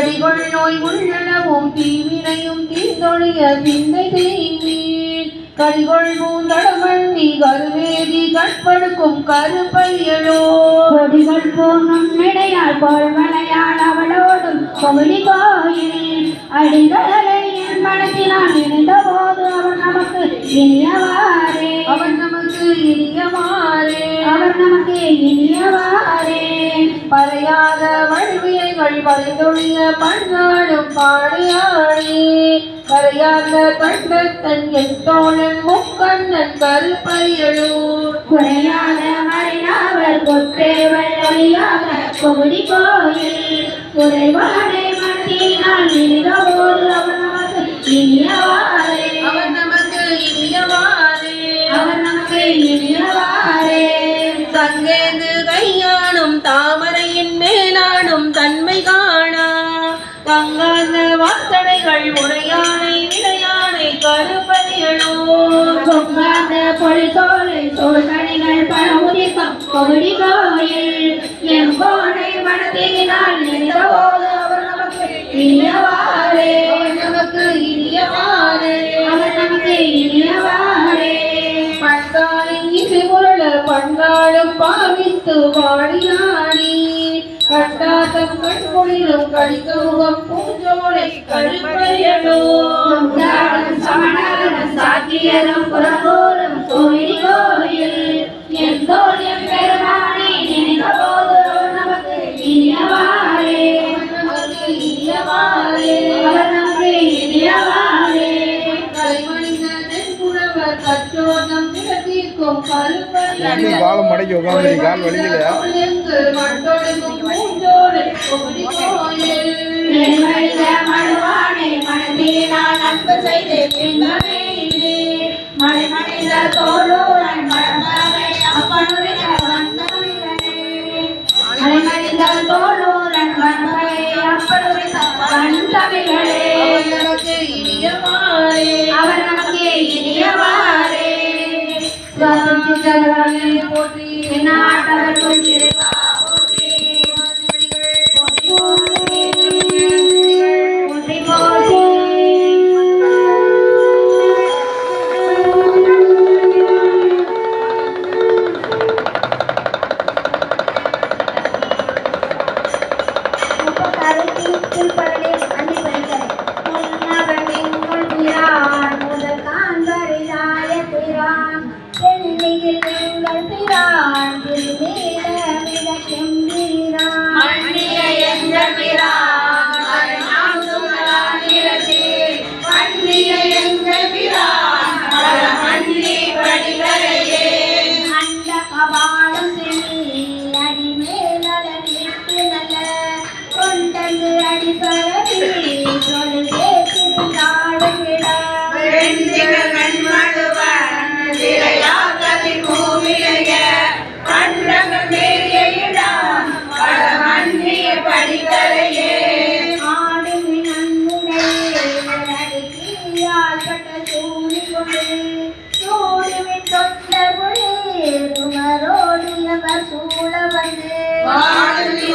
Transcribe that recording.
கடிகொள் நோய் உள்ளளவும் தீவினையும் தீந்தொழிய சிந்தை செய்வீர். கடிகொள் பூந்தடமண்ணி கருவேதி கற்படுக்கும் கருப்பையலோ கொடிகள் போனும் இடையாள் கோள்மலையாள் அவளோடும் கோழி கோயில் அடிகளை என் மனத்தினால் நினைந்த போது அவர் நமக்கு இனியவாரே அவன் நமக்கு இனியமாறே அவர் நமக்கு இனியவாரே பறையாத வழிவியைகள் வரைந்தொழிய பன்னாடும் பாடையாளே கரையாத கண்டத்தன் என் தோழன் முக்கண்ணன் கருப்பையலூர் குறையாத மறையாவர் கொற்றேவள் ஒளியாக கோழி கோயில் குறைவாடை மனத்தினால் நினைந்த போது அவர் நமக்கு இனியவாரே அவன் நமக்கு இனியமாறே அவர் நமக்கு இனியவாரே தங்கேந்து பொங்காத சோலை சோழ்கணிகள் பழமுதிர்க்கம் கொடி கோயில் என் கோடை மனத்தினால் நினைந்த போது அவர் நமக்கு இனியவாரே நமக்கு இனியமாறே அவர் நமக்கு இனியவாரே பண்பாளின் இசை முரள பண்பாடும் பாவித்து கட்டாதம் கண்குளிரும் பூஞ்சோலை சமணரும் சாத்தியரும் வந்தவை அப்பனுடைய வந்தவில்லை அவன் நமக்கு இனியமாறே அவர் நமக்கு இனியவாரே स्वातंत्र्यचळवळी पोटी विनाटळवळी Thank you. திங்கள் பிரான் திருமீல மிதக்கும் அடிபரவி சொல்ல சூழ்வின் தொண்டருளே குமரோடியவர் சூழ வந்து. வாழ்வி